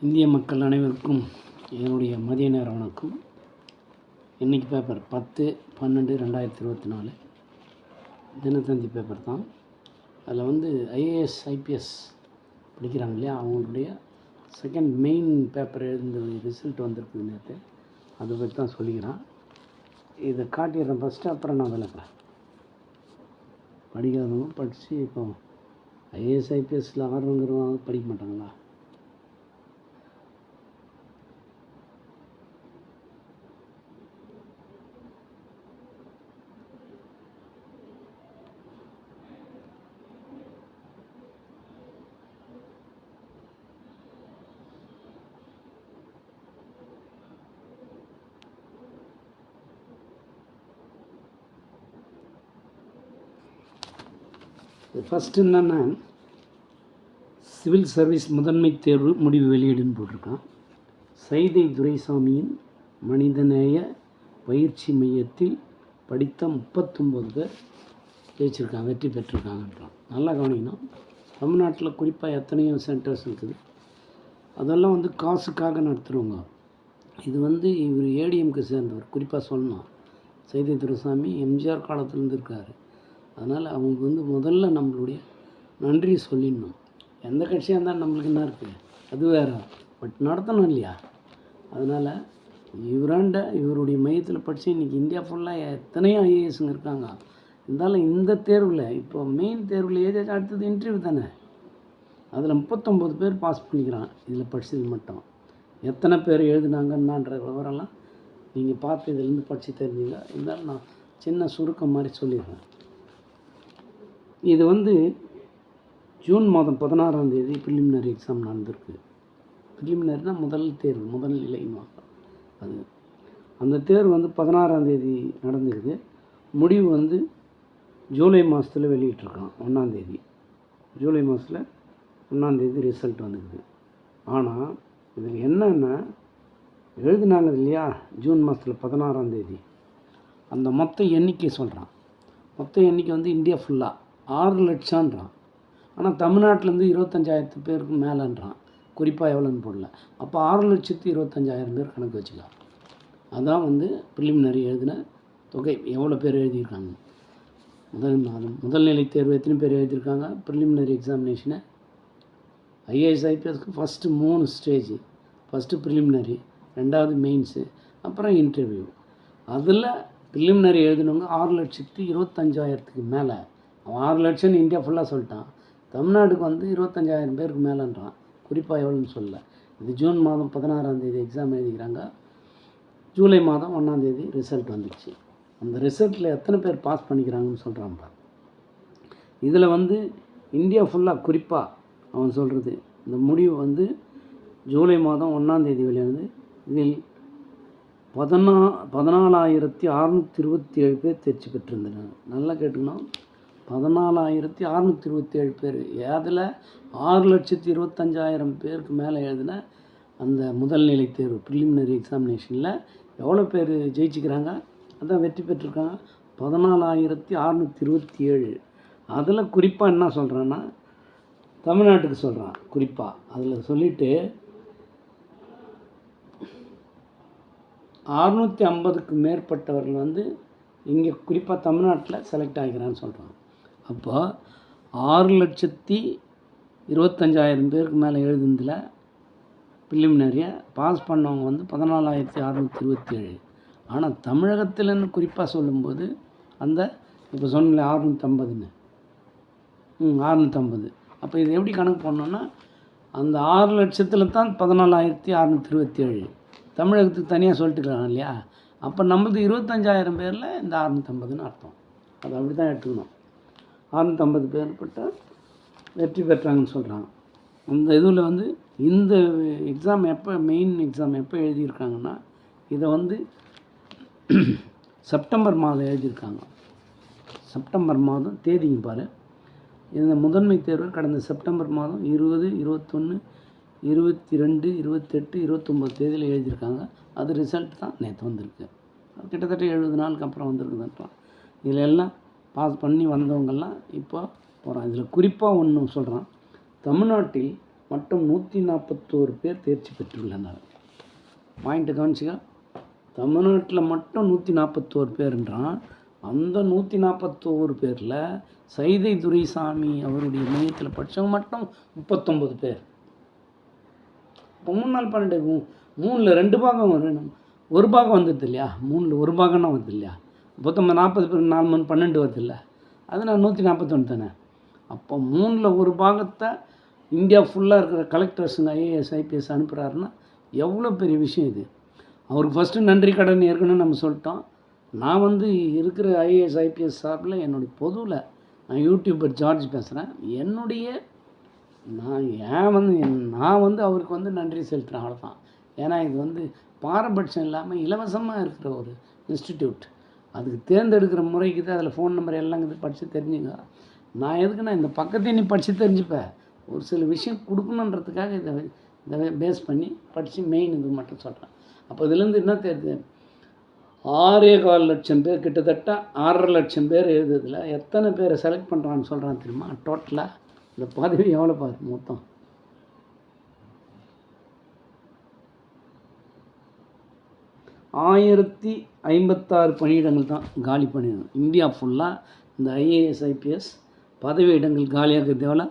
இந்திய மக்கள் அனைவருக்கும் என்னுடைய மதிய நேர வணக்கம். இன்றைக்கி பேப்பர் பத்து பன்னெண்டு ரெண்டாயிரத்தி இருபத்தி நாலு. தினத்தந்தி பேப்பர் தான். அதில் வந்து ஐஏஎஸ் ஐபிஎஸ் படிக்கிறாங்க இல்லையா? அவங்களுடைய செகண்ட் மெயின் பேப்பர் எழுதுனது ரிசல்ட் வந்திருக்குது நேற்று அதை பற்றி தான் சொல்லிக்கிறேன். இதை காட்டிடுறேன் ஃபஸ்ட்டு அப்புறம் நான் விளக்குறேன். படிக்காதவங்க படித்து இப்போ ஐஏஎஸ் ஐபிஎஸ்சில் ஆர்வங்கிறவங்க படிக்க மாட்டாங்களா? ஃபஸ்ட்டு என்னென்னா சிவில் சர்வீஸ் முதன்மை தேர்வு முடிவு வெளியீடுன்னு போட்டிருக்கான். சைதை துரைசாமியின் மனிதநேய பயிற்சி மையத்தில் படித்த முப்பத்தொம்பது பேர் ஜெயிச்சிருக்காங்க வெற்றி பெற்றிருக்காங்கன்றான். நல்லா கவனிக்கணும். தமிழ்நாட்டில் குறிப்பாக எத்தனையோ சென்டர்ஸ் இருக்குது. அதெல்லாம் வந்து காசுக்காக நடத்துகிறவங்க இது வந்து இவர் ஏடிஎம்க்கு சேர்ந்தவர். குறிப்பாக சொல்லணும். சைதை துரைசாமி எம்ஜிஆர் காலத்துலேருந்து இருக்கார். அதனால் அவங்க வந்து முதல்ல நம்மளுடைய நன்றி சொல்லிடணும். எந்த கட்சியாக இருந்தாலும் நம்மளுக்கு என்ன இருக்குது அது வேறு. பட் நடத்தணும் இல்லையா? அதனால் இவராண்ட இவருடைய மையத்தில் படித்து இன்றைக்கி இந்தியா ஃபுல்லாக எத்தனையோ ஐஏஎஸ்ங்க இருக்காங்க. இருந்தாலும் இந்த தேர்வில் இப்போ மெயின் தேர்வில் ஏதாச்சும் அடுத்தது இன்டர்வியூ தானே? அதில் முப்பத்தொம்போது பேர் பாஸ் பண்ணிக்கிறான் இதில் படித்தது மட்டும். எத்தனை பேர் எழுதுனாங்கன்னான்ற விவரம்லாம் நீங்கள் பார்த்து இதுலேருந்து படித்து தெரிஞ்சுங்க. இருந்தாலும் நான் சின்ன சுருக்கம் மாதிரி சொல்லிடுறேன். இது வந்து ஜூன் மாதம் பதினாறாம் தேதி ப்ரிலிமினரி எக்ஸாம் நடந்திருக்கு. ப்ரிலிமினரினா முதல் தேர்வு முதல் நிலைன்னு அது அந்த தேர்வு வந்து பதினாறாம் தேதி நடந்திருக்குது முடிவு வந்து ஜூலை மாதத்தில் வெளியிட்டிருக்கான் ஒன்றாந்தேதி ஜூலை மாதத்தில் ஒன்றாந்தேதி ரிசல்ட் வந்துக்குது. ஆனால் இதில் என்னென்னா எழுதினாங்க இல்லையா ஜூன் மாதத்தில் பதினாறாம் தேதி. அந்த மொத்த எண்ணிக்கை சொல்கிறான் மொத்த எண்ணிக்கை வந்து இந்தியா ஃபுல்லாக ஆறு லட்சம்ன்றான். ஆனால் தமிழ்நாட்டிலேருந்து இருபத்தஞ்சாயிரத்து பேருக்கு மேலேன்றான். குறிப்பாக எவ்வளோன்னு போடல. அப்போ ஆறு லட்சத்து இருபத்தஞ்சாயிரம் பேர் கணக்கு வச்சுக்கலாம் அதான் வந்து ப்ரிலிமினரி எழுதின தொகை. எவ்வளோ பேர் எழுதியிருக்காங்க? முதல் மாதம் முதல்நிலை தேர்வு எத்தனை பேர் எழுதியிருக்காங்க? ப்ரிலிமினரி எக்ஸாமினேஷனை ஐஏஎஸ் ஐபிஎஸ்க்கு ஃபஸ்ட்டு மூணு ஸ்டேஜ் ஃபஸ்ட்டு ப்ரிலிமினரி ரெண்டாவது மெயின்ஸு அப்புறம் இன்டர்வியூ அதில் ப்ரிலிமினரி எழுதினவங்க ஆறு லட்சத்து இருபத்தஞ்சாயிரத்துக்கு மேலே. அவன் ஆறு லட்சம்னு இந்தியா ஃபுல்லாக சொல்லிட்டான். தமிழ்நாட்டுக்கு வந்து இருபத்தஞ்சாயிரம் பேருக்கு மேலேன்றான். குறிப்பாக எவ்வளோன்னு சொல்லல. இது ஜூன் மாதம் பதினாறாம் தேதி எக்ஸாம் எழுதிக்கிறாங்க. ஜூலை மாதம் ஒன்றாந்தேதி ரிசல்ட் வந்துச்சு. அந்த ரிசல்ட்டில் எத்தனை பேர் பாஸ் பண்ணிக்கிறாங்கன்னு சொல்கிறான் இதில் வந்து இந்தியா ஃபுல்லாக குறிப்பாக அவன் சொல்கிறது இந்த முடிவு வந்து ஜூலை மாதம் ஒன்றாந்தேதி வெளியானது. இதில் பதினா பதினாலாயிரத்தி அறநூற்றி இருபத்தி ஏழு பேர் தேர்ச்சி பெற்றிருந்தனர். நல்லா கேட்டுக்கணும். பதினாலாயிரத்தி அறநூற்றி இருபத்தி ஏழு பேர். அதில் ஆறு லட்சத்தி இருபத்தஞ்சாயிரம் பேருக்கு மேலே எழுதின அந்த முதல்நிலை தேர்வு ப்ரிலிமினரி எக்ஸாமினேஷனில் எவ்வளோ பேர் ஜெயிச்சுக்கிறாங்க? அதான் வெற்றி பெற்றிருக்காங்க. பதினாலாயிரத்தி அறநூற்றி இருபத்தி ஏழு அதில் குறிப்பாக என்ன சொல்கிறான்னா தமிழ்நாட்டுக்கு சொல்கிறான் குறிப்பாக அதில் சொல்லிவிட்டு அறுநூற்றி ஐம்பதுக்கு மேற்பட்டவர்கள் வந்து இங்கே குறிப்பாக தமிழ்நாட்டில் செலக்ட் ஆகிக்கிறான்னு சொல்கிறான் அப்போ ஆறு லட்சத்தி இருபத்தஞ்சாயிரம் பேருக்கு மேலே எழுதுனதில் ப்ரிலிமினரியை பாஸ் பண்ணவங்க வந்து பதினாலாயிரத்தி அறநூற்றி இருபத்தி ஏழு ஆனால் தமிழகத்தில்னு குறிப்பாக சொல்லும்போது அந்த இப்போ சொன்னல அறுநூற்றம்பதுன்னு ம் அறுநூற்றம்பது அப்போ இது எப்படி கணக்கு பண்ணோன்னா அந்த ஆறு லட்சத்தில் தான் பதினாலாயிரத்தி அறநூற்றி இருபத்தி ஏழு தமிழகத்துக்கு தனியாக சொல்லிட்டுருக்காங்க இல்லையா? அப்போ நம்மளது இருபத்தஞ்சாயிரம் பேரில் இந்த அறுநூற்றம்பதுன்னு அர்த்தம். அது அப்படி தான் எடுத்துக்கணும். அறுநூற்றம்பது பேர் வெற்றி பெற்றாங்கன்னு சொல்கிறாங்க அந்த இதில் வந்து இந்த எக்ஸாம் எப்போ மெயின் எக்ஸாம் எப்போ எழுதியிருக்காங்கன்னா இதை வந்து செப்டம்பர் மாதம் எழுதியிருக்காங்க. செப்டம்பர் மாதம் தேதிங்க பாரு. இந்த முதன்மை தேர்வு கடந்த செப்டம்பர் மாதம் இருபது இருபத்தொன்று இருபத்தி ரெண்டு இருபத்தெட்டு இருபத்தொம்போது தேதியில் எழுதியிருக்காங்க. அது ரிசல்ட் தான் நேற்று வந்திருக்கு. கிட்டத்தட்ட எழுபது நாளுக்கு அப்புறம் வந்திருக்குதுன்றான். இதில் எல்லாம் பாஸ் பண்ணி வந்தவங்கெல்லாம் இப்போ போகிறான் இதில் குறிப்பாக ஒன்று சொல்கிறான் தமிழ்நாட்டில் மட்டும் நூற்றி நாற்பத்தோரு பேர் தேர்ச்சி பெற்றுள்ளனர். பாயிண்ட்டு கவனிச்சிக்க. தமிழ்நாட்டில் மட்டும் நூற்றி நாற்பத்தோரு பேருன்றான். அந்த நூற்றி நாற்பத்தோரு பேரில் சைதை துரைசாமி அவருடைய மையத்தில் படித்தவங்க மட்டும் முப்பத்தொம்பது பேர். இப்போ மூணு நாள் பன்னெண்டு மூணில் ரெண்டு பாகம் வரும். ஒரு பாகம் வந்துடுது இல்லையா மூணில் ஒரு பாகம்னா வந்தது இல்லையா மொத்தம் நாற்பது நாலு மணி பன்னெண்டு வருது இல்லை அது நான் நூற்றி நாற்பத்தொன்று தானே. அப்போ மூணில் ஒரு பாகத்தை இந்தியா ஃபுல்லாக இருக்கிற கலெக்டர்ஸுங்க ஐஏஎஸ் ஐபிஎஸ் அனுப்புகிறாருன்னா எவ்வளோ பெரிய விஷயம் இது? அவருக்கு ஃபஸ்ட்டு நன்றி கடன் ஏற்கனவே நம்ம சொல்லிட்டோம். நான் வந்து இருக்கிற ஐஏஎஸ் ஐபிஎஸ் சார்பில் என்னுடைய பொதுவில் நான் யூடியூபர் ஜார்ஜ் பேசுகிறேன் என்னுடைய நான் ஏன் வந்து என்- நான் வந்து அவருக்கு வந்து நன்றி செலுத்துகிறேன் அவ்வளோதான் ஏன்னா இது வந்து பாரபட்சம் இல்லாமல் இலவசமாக இருக்கிற ஒரு இன்ஸ்டிடியூட் அதுக்கு தேர்ந்தெடுக்கிற முறைக்கு தான் அதில் ஃபோன் நம்பர் எல்லாம் இது படித்து தெரிஞ்சுங்க. நான் எதுக்குன்னா இந்த பக்கத்தையும் நீ படித்து தெரிஞ்சுப்பேன் ஒரு சில விஷயம் கொடுக்கணுன்றதுக்காக இதை இதை பேஸ் பண்ணி படித்து மெயின் இது மட்டும் சொல்கிறேன் அப்போ இதுலேருந்து என்ன தெரியுது? ஆறே கால் லட்சம் பேர் கிட்டத்தட்ட ஆறரை லட்சம் பேர் எழுதுதில் எத்தனை பேரை செலக்ட் பண்ணுறான்னு சொல்கிறான் தெரியுமா? டோட்டலாக இந்த பதவி எவ்வளோ பாரு மொத்தம். ஆயிரத்தி ஐம்பத்தாறு பணியிடங்கள் தான் காலி பண்ணிடணும் இந்தியா ஃபுல்லாக இந்த ஐஏஎஸ் ஐபிஎஸ் பதவி இடங்கள் காலியாக தேவையில்ல.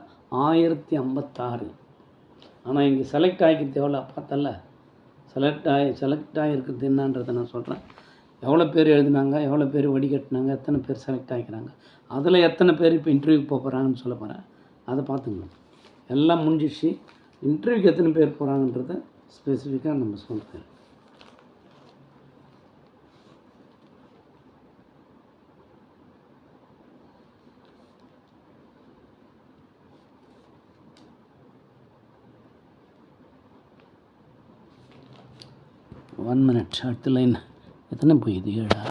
ஆயிரத்தி ஐம்பத்தாறு. ஆனால் இங்கே செலக்ட் ஆகிக்க தேவையில்ல. பார்த்தல செலக்ட் ஆகி செலக்ட் ஆகிருக்கிறது என்னன்றதை நான் சொல்கிறேன் எவ்வளோ பேர் எழுதினாங்க எவ்வளோ பேர் வடிகட்டினாங்க எத்தனை பேர் செலக்ட் ஆகிக்கிறாங்க அதில் எத்தனை பேர் இப்போ இன்டர்வியூக்கு போக போகிறாங்கன்னு சொல்ல போகிறேன் அதை பார்த்துங்க எல்லாம் முடிஞ்சிடுச்சு. இன்டர்வியூக்கு எத்தனை பேர் போகிறாங்கன்றத ஸ்பெசிஃபிக்காக நம்ம சொல்கிறேன் ஒன் மினிட் அடுத்த லைன் எத்தனை போயிது ஏழா